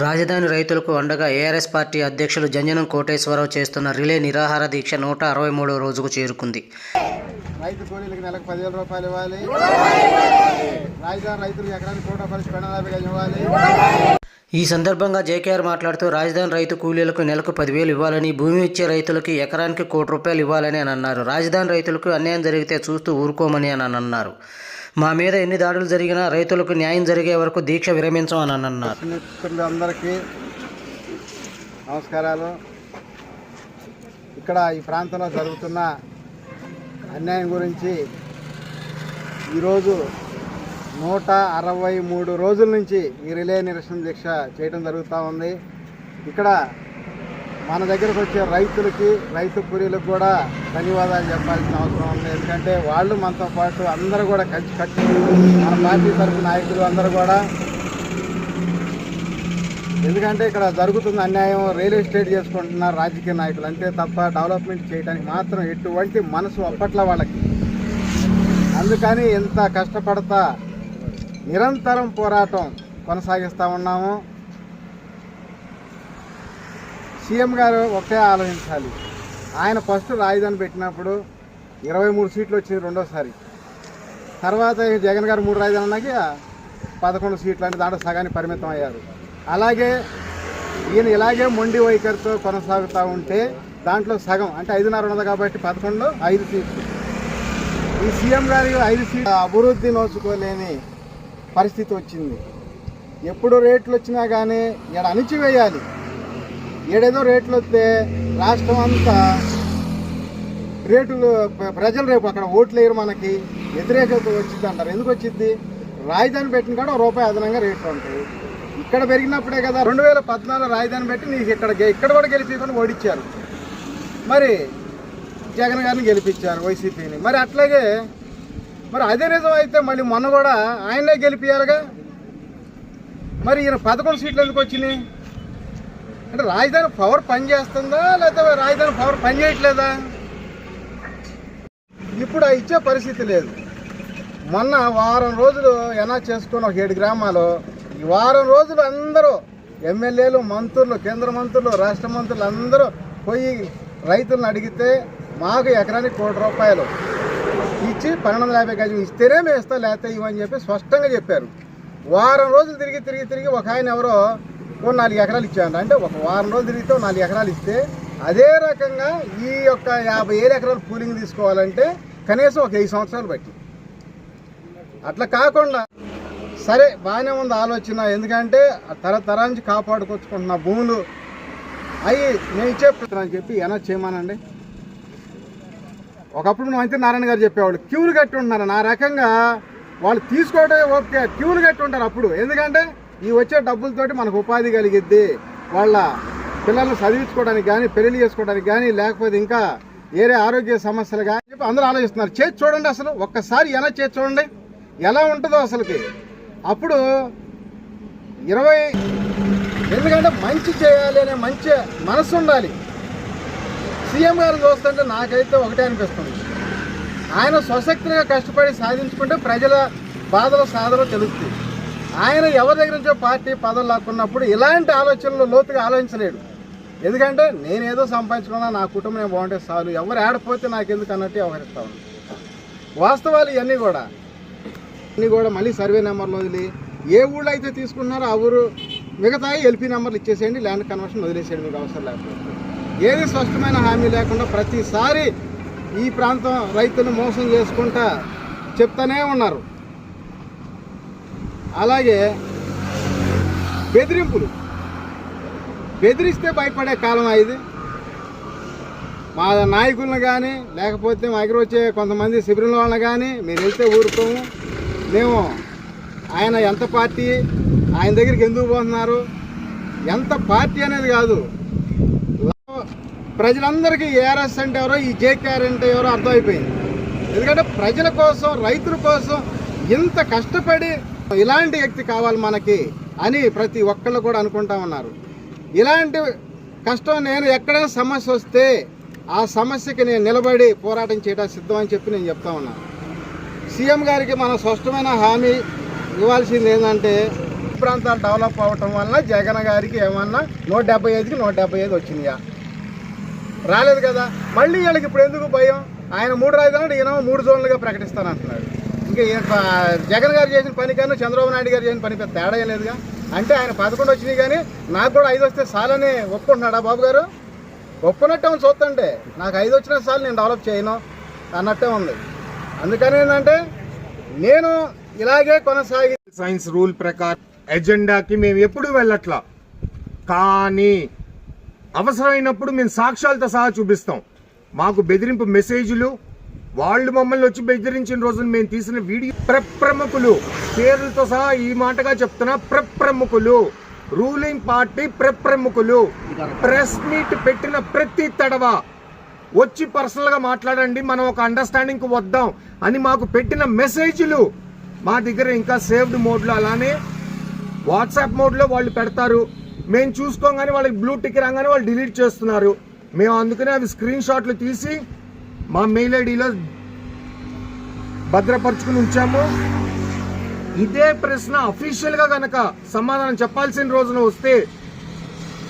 రాజధాని రైతులకు అండగా ఏఆర్ఎస్ పార్టీ అధ్యక్షులు జంజనం కోటేశ్వరరావు చేస్తున్న రిలే నిరాహార దీక్ష నూట అరవై మూడవ రోజుకు చేరుకుంది. రైతు కూలీలకు నెలకు పదివేల రూపాయలు ఇవ్వాలి. రాజధాని రైతులకు ఎకరానికి కోటి రూపాయలు ఇవ్వాలి. ఈ సందర్భంగా జేకేఆర్ మాట్లాడుతూ రాజధాని రైతు కూలీలకు నెలకు పదివేలు ఇవ్వాలని భూమి ఇచ్చే రైతులకు ఎకరానికి కోటి రూపాయలు ఇవ్వాలని అని అన్నారు. రాజధాని రైతులకు అన్యాయం జరిగితే చూస్తూ ఊరుకోమని అని అన్నారు. మా మీద ఎన్ని దాడులు జరిగినా రైతులకు న్యాయం జరిగే వరకు దీక్ష విరమించమని అని అన్నారు. అందరికీ నమస్కారాలు. ఇక్కడ ఈ ప్రాంతంలో జరుగుతున్న అన్యాయం గురించి ఈరోజు నూట అరవై మూడు రోజుల నుంచి ఈ రిలే నిరసన దీక్ష చేయడం జరుగుతూ ఉంది. ఇక్కడ మన దగ్గరకు వచ్చే రైతులకి రైతు కూలీలకు కూడా ధన్యవాదాలు చెప్పాల్సిన అవసరం ఉంది. ఎందుకంటే వాళ్ళు మనతో పాటు అందరూ కూడా కలిసి కట్టి మన పార్టీ తరఫు నాయకులు అందరూ కూడా. ఎందుకంటే ఇక్కడ జరుగుతున్న అన్యాయం రియల్ ఎస్టేట్ చేసుకుంటున్నారు రాజకీయ నాయకులు. అంతే తప్ప డెవలప్మెంట్ చేయడానికి మాత్రం ఎటువంటి మనసు అప్పట్లో వాళ్ళకి. అందుకని ఇంత కష్టపడతా నిరంతరం పోరాటం కొనసాగిస్తూ ఉన్నాము. సీఎం గారు ఒకటే ఆలోచించాలి. ఆయన ఫస్ట్ రాజధాని పెట్టినప్పుడు ఇరవై మూడు సీట్లు వచ్చింది రెండోసారి. తర్వాత జగన్ గారు మూడు రాజధాని అన్నాక పదకొండు సీట్లు అంటే దాంట్లో సగానికి పరిమితం అయ్యారు. అలాగే ఈయన ఇలాగే మొండి వైఖరితో కొనసాగుతూ ఉంటే దాంట్లో సగం అంటే ఐదున్నర ఉన్నది కాబట్టి పదకొండు ఐదు సీట్లు. ఈ సీఎం గారి ఐదు సీట్లు అభివృద్ధి నోచుకోలేని పరిస్థితి వచ్చింది. ఎప్పుడు రేట్లు వచ్చినా కానీ ఇక్కడ అణిచివేయాలి. ఏడేదో రేట్లు వస్తే రాష్ట్రం అంతా రేటులు ప్రజలు రేపు అక్కడ ఓట్లు వేయరు మనకి. వ్యతిరేకత వచ్చింది అంటారు. ఎందుకు వచ్చింది? రాజధాని పెట్టిన కాడ రూపాయి అదనంగా రేట్లు ఉంటాయి. ఇక్కడ పెరిగినప్పుడే కదా రెండు వేల పద్నాలుగు రాజధాని పెట్టి నీకు ఇక్కడ ఇక్కడ కూడా గెలిపించుకొని ఓడించారు మరి జగన్ గారిని గెలిపించారు వైసీపీని మరి అట్లాగే మరి అదే నిజం అయితే మళ్ళీ మొన్న కూడా ఆయనే గెలిపించారుగా మరి ఈయన పదకొండు సీట్లు ఎందుకు వచ్చినాయి? అంటే రాజధాని పవర్ పనిచేస్తుందా లేకపోతే రాజధాని పవర్ పనిచేయట్లేదా? ఇప్పుడు ఆ ఇచ్చే పరిస్థితి లేదు. మొన్న వారం రోజులు ఎలా చేసుకుని ఒక ఏడు గ్రామాలు ఈ వారం రోజులు అందరూ ఎమ్మెల్యేలు మంత్రులు కేంద్ర మంత్రులు రాష్ట్ర మంత్రులు అందరూ పోయి రైతులను అడిగితే మాకు ఎకరానికి కోటి రూపాయలు ఇచ్చి పన్నెండు వందల యాభై గజం ఇస్తేనే మేము ఇస్తాం లేకపోతే ఇవ్వని చెప్పి స్పష్టంగా చెప్పారు. వారం రోజులు తిరిగి తిరిగి తిరిగి ఒక ఆయన ఎవరో ఓ నాలుగు ఎకరాలు ఇచ్చాడు అంటే ఒక వారం రోజులు తిరిగితే నాలుగు ఎకరాలు ఇస్తే అదే రకంగా ఈ యొక్క యాభై ఏడు ఎకరాలు కూలింగ్ తీసుకోవాలంటే కనీసం ఒక ఐదు సంవత్సరాలు బట్టి అట్లా కాకుండా సరే బాగానే ఉంది ఆలోచన. ఎందుకంటే తరతరానికి నుంచి కాపాడుకొచ్చుకుంటున్న భూములు అవి నేను ఇచ్చే అని చెప్పి ఎలా చేయమానండి? ఒకప్పుడు మంత్రి నారాయణ గారు చెప్పేవాళ్ళు క్యూలు కట్టి ఉంటున్నారు నా రకంగా వాళ్ళు తీసుకోవడమే ఓకే క్యూలు కట్టి ఉంటారు అప్పుడు. ఎందుకంటే ఈ వచ్చే డబ్బులతోటి మనకు ఉపాధి కలిగిద్ది. వాళ్ళ పిల్లల్ని చదివించుకోవడానికి కానీ పెళ్ళి చేసుకోవడానికి కానీ లేకపోతే ఇంకా వేరే ఆరోగ్య సమస్యలు కానీ చెప్పి అందరూ ఆలోచిస్తున్నారు. చేసి చూడండి అసలు ఒక్కసారి ఎలా చేతి చూడండి. ఎలా ఉంటుందో అసలుకి. అప్పుడు ఇరవై ఎందుకంటే మంచి చేయాలి అనే మంచి మనసు ఉండాలి. సీఎం గారు చూస్తుంటే నాకైతే ఒకటే అనిపిస్తుంది. ఆయన స్వశక్తిగా కష్టపడి సాధించుకుంటే ప్రజల బాధలు సాధలు తెలుస్తుంది. ఆయన ఎవరి దగ్గర నుంచో పార్టీ పదవులు లాక్కున్నప్పుడు ఇలాంటి ఆలోచనలు లోతుగా ఆలోచించలేడు. ఎందుకంటే నేనేదో సంపాదించుకున్నా నా కుటుంబం నేను బాగుంటే చాలు. ఎవరు ఆడపోతే నాకెందుకు అన్నట్టు వ్యవహరిస్తా ఉంది వాస్తవాలు ఇవన్నీ కూడా. ఇవన్నీ కూడా మళ్ళీ సర్వే నెంబర్లు వదిలి ఏ ఊళ్ళో అయితే తీసుకున్నారో ఆ ఊరు మిగతా ఎల్పీ నెంబర్లు ఇచ్చేసేయండి ల్యాండ్ కన్వర్షన్ వదిలేసేయండి మీకు అవసరం లేకపోతే. ఏది స్పష్టమైన హామీ లేకుండా ప్రతిసారి ఈ ప్రాంతం రైతులు మోసం చేసుకుంటా చెప్తానే ఉన్నారు. అలాగే బెదిరింపులు. బెదిరిస్తే భయపడే కాలం ఇది. మా నాయకులను కానీ లేకపోతే మా దగ్గర వచ్చే కొంతమంది శిబిరంలో వాళ్ళని కానీ మీరు వెళ్తే ఊరుకోము. మేము ఆయన ఎంత పార్టీ ఆయన దగ్గరికి ఎందుకు పోతున్నారు? ఎంత పార్టీ అనేది కాదు. ప్రజలందరికీ ఏఆర్ఎస్ అంటే ఎవరో ఈ జేకేఆర్ అంటే ఎవరో అర్థమైపోయింది. ఎందుకంటే ప్రజల కోసం రైతుల కోసం ఇంత కష్టపడి ఇలాంటి వ్యక్తి కావాలి మనకి అని ప్రతి ఒక్కళ్ళు కూడా అనుకుంటా ఉన్నారు. ఇలాంటి కష్టం నేను ఎక్కడైనా సమస్య వస్తే ఆ సమస్యకి నేను నిలబడి పోరాటం చేయడం సిద్ధం అని చెప్పి నేను చెప్తా ఉన్నాను సీఎం గారికి మనం స్పష్టమైన హామీ ఇవ్వాల్సింది ఏంటంటే ప్రాంతాలు డెవలప్ అవ్వటం వలన జగన్ గారికి ఏమన్నా నూట డెబ్బై ఐదుకి నూట డెబ్బై ఐదు వచ్చినాయా రాలేదు కదా. మళ్ళీ వీళ్ళకి ఇప్పుడు ఎందుకు భయం? ఆయన మూడు రాజధానులు ఈయన మూడు జోన్లుగా ప్రకటిస్తానంటున్నాడు. ఇంకా జగన్ గారు చేసిన పని కానీ చంద్రబాబు నాయుడు గారు చేసిన పని పెద్ద తేడా లేదుగా. అంటే ఆయన పదకొండు వచ్చినాయి కానీ నాకు కూడా ఐదు వస్తే చాలని ఒప్పుకుంటున్నాడా బాబు గారు? ఒప్పుకున్నట్టే ఉంది చూస్తుంటే నాకు ఐదు వచ్చిన సార్లు నేను డెవలప్ చేయను అన్నట్టే ఉంది. అందుకని ఏంటంటే నేను ఇలాగే కొనసాగి సైన్స్ రూల్ ప్రకారం ఎజెండాకి మేము ఎప్పుడు వెళ్ళట్లా. కానీ అవసరమైనప్పుడు మేము సాక్ష్యాలతో సహా చూపిస్తాం. మాకు బెదిరింపు మెసేజ్లు వాళ్ళు మమ్మల్ని వచ్చి బెదిరించిన రోజున మేము తీసిన వీడియో. ప్రప్రముఖులు. పేర్లతో సహా ఈ మాటగా చెప్తున్నా ప్రప్రముఖులు. రూలింగ్ పార్టీ ప్రప్రముఖులు. ప్రెస్ మీట్ పెట్టిన ప్రతి తడవ. వచ్చి పర్సనల్గా మాట్లాడండి మనం ఒక అండర్స్టాండింగ్కి వద్దాం అని మాకు పెట్టిన మెసేజ్లు. మా దగ్గర ఇంకా సేవ్డ్ మోడ్లో అలానే వాట్సాప్ మోడ్లో వాళ్ళు పెడతారు. మేము చూసుకోగానే వాళ్ళకి బ్లూ టిక్ రాగానే వాళ్ళు డిలీట్ చేస్తున్నారు. మేము అందుకనే అవి స్క్రీన్ షాట్లు తీసి మా మెయిల్ ఐడిలో భద్రపరుచుకుని ఉంచాము. ఇదే ప్రశ్న అఫీషియల్గా కనుక సమాధానం చెప్పాల్సిన రోజున వస్తే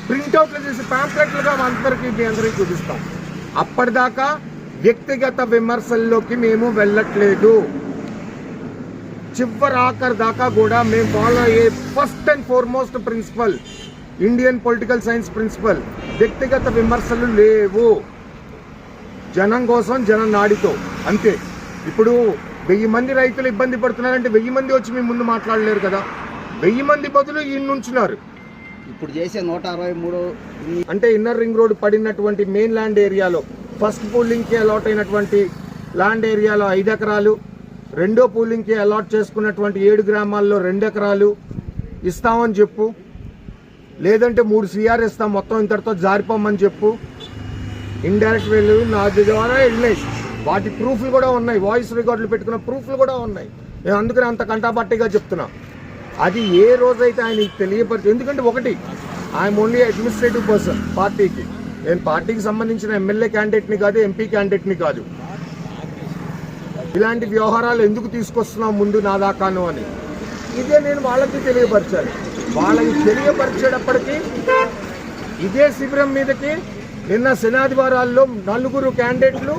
ప్రింట్అవుట్లు చేసి ప్యాంప్లెట్లుగా అందరికీ మీ అందరికీ చూపిస్తాం. అప్పటిదాకా వ్యక్తిగత విమర్శల్లోకి మేము వెళ్ళట్లేదు. చివరి ఆఖరి దాకా కూడా మేము ఫాలో అయ్యే first and foremost principle Indian political science principle వ్యక్తిగత విమర్శలు లేవు. జనం కోసం జనం నాడితో. అంతే. ఇప్పుడు వెయ్యి మంది రైతులు ఇబ్బంది పడుతున్నారంటే వెయ్యి మంది వచ్చి మీ ముందు మాట్లాడలేరు కదా? వెయ్యి మంది బదులు నుంచున్నారు. ఇప్పుడు చేసే నూట అరవై మూడు అంటే ఇన్నర్ రింగ్ రోడ్ పడినటువంటి మెయిన్ ల్యాండ్ ఏరియాలో ఫస్ట్ పూలింగ్కి అలాట్ అయినటువంటి ల్యాండ్ ఏరియాలో ఐదు ఎకరాలు రెండో పూలింగ్కి అలాట్ చేసుకున్నటువంటి ఏడు గ్రామాల్లో రెండు ఎకరాలు ఇస్తామని చెప్పు. లేదంటే మూడు సిఆర్ ఇస్తాం మొత్తం ఇంతటితో జారిపోమని చెప్పు. ఇండైరెక్ట్ వెళ్ళు నా ద్వారా వెళ్ళినాయి వాటి ప్రూఫ్లు కూడా ఉన్నాయి. వాయిస్ రికార్డులు పెట్టుకున్న ప్రూఫ్లు కూడా ఉన్నాయి. నేను అందుకని అంత కంటాపట్టిగా చెప్తున్నా. అది ఏ రోజైతే ఆయన తెలియపరచు ఎందుకంటే ఒకటి ఐఎమ్ ఓన్లీ అడ్మినిస్ట్రేటివ్ పర్సన్ పార్టీకి. నేను పార్టీకి సంబంధించిన ఎమ్మెల్యే క్యాండిడేట్ని కాదు ఎంపీ క్యాండిడేట్ని కాదు. ఇలాంటి వ్యవహారాలు ఎందుకు తీసుకొస్తున్నావు ముందు నా దాకాను అని. ఇదే నేను వాళ్ళకి తెలియపరిచాను. వాళ్ళకి తెలియపరిచేటప్పటికీ ఇదే శిబిరం మీదకి నిన్న శనాదివారాల్లో నలుగురు క్యాండిడేట్లు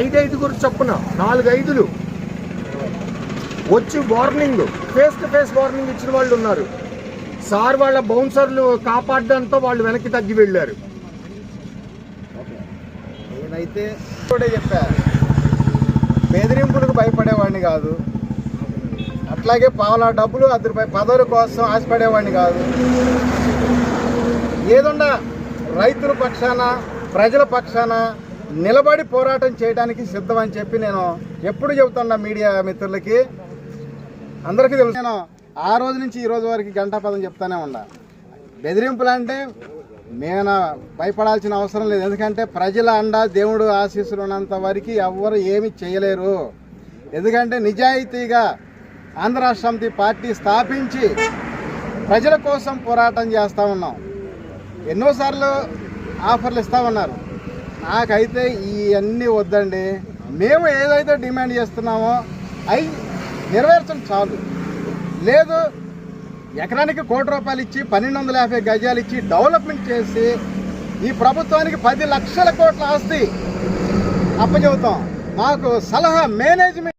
ఐదైదుగురు చొప్పున నాలుగు ఐదులు వచ్చి warning face to face warning ఇచ్చిన వాళ్ళు ఉన్నారు. సార్ వాళ్ళ బౌన్సర్లు కాపాడడంతో వాళ్ళు వెనక్కి తగ్గి వెళ్ళారు. నేనైతే కూడా చెప్పా. బెదిరింపులకు భయపడేవాడిని కాదు. అట్లాగే పావుల డబ్బులు అద్దరు పదవుల కోసం ఆశపడేవాడిని కాదు. ఏదుండా రైతుల పక్షాన ప్రజల పక్షాన నిలబడి పోరాటం చేయడానికి సిద్ధం అని చెప్పి నేను ఎప్పుడు చెబుతున్నా మీడియా మిత్రులకి అందరికీ తెలుసు. నేను ఆ రోజు నుంచి ఈ రోజు వరకు గంటా పదం చెప్తానే ఉండా బెదిరింపులు అంటే నేను భయపడాల్సిన అవసరం లేదు. ఎందుకంటే ప్రజల అండ దేవుడు ఆశీస్సులు ఉన్నంత వరకు ఎవ్వరు ఏమి చేయలేరు. ఎందుకంటే నిజాయితీగా ఆంధ్ర సమితి పార్టీ స్థాపించి ప్రజల కోసం పోరాటం చేస్తూ ఉన్నాం. ఎన్నోసార్లు ఆఫర్లు ఇస్తా ఉన్నారు నాకైతే ఇవన్నీ వద్దండి. మేము ఏదైతే డిమాండ్ చేస్తున్నామో అవి నెరవేర్చడం చాలు. లేదు ఎకరానికి కోటి రూపాయలు ఇచ్చి పన్నెండు వందల యాభై గజాలు ఇచ్చి డెవలప్మెంట్ చేసి ఈ ప్రభుత్వానికి పది లక్షల కోట్ల ఆస్తి అప్పచెబుతాం. మాకు సలహా మేనేజ్మెంట్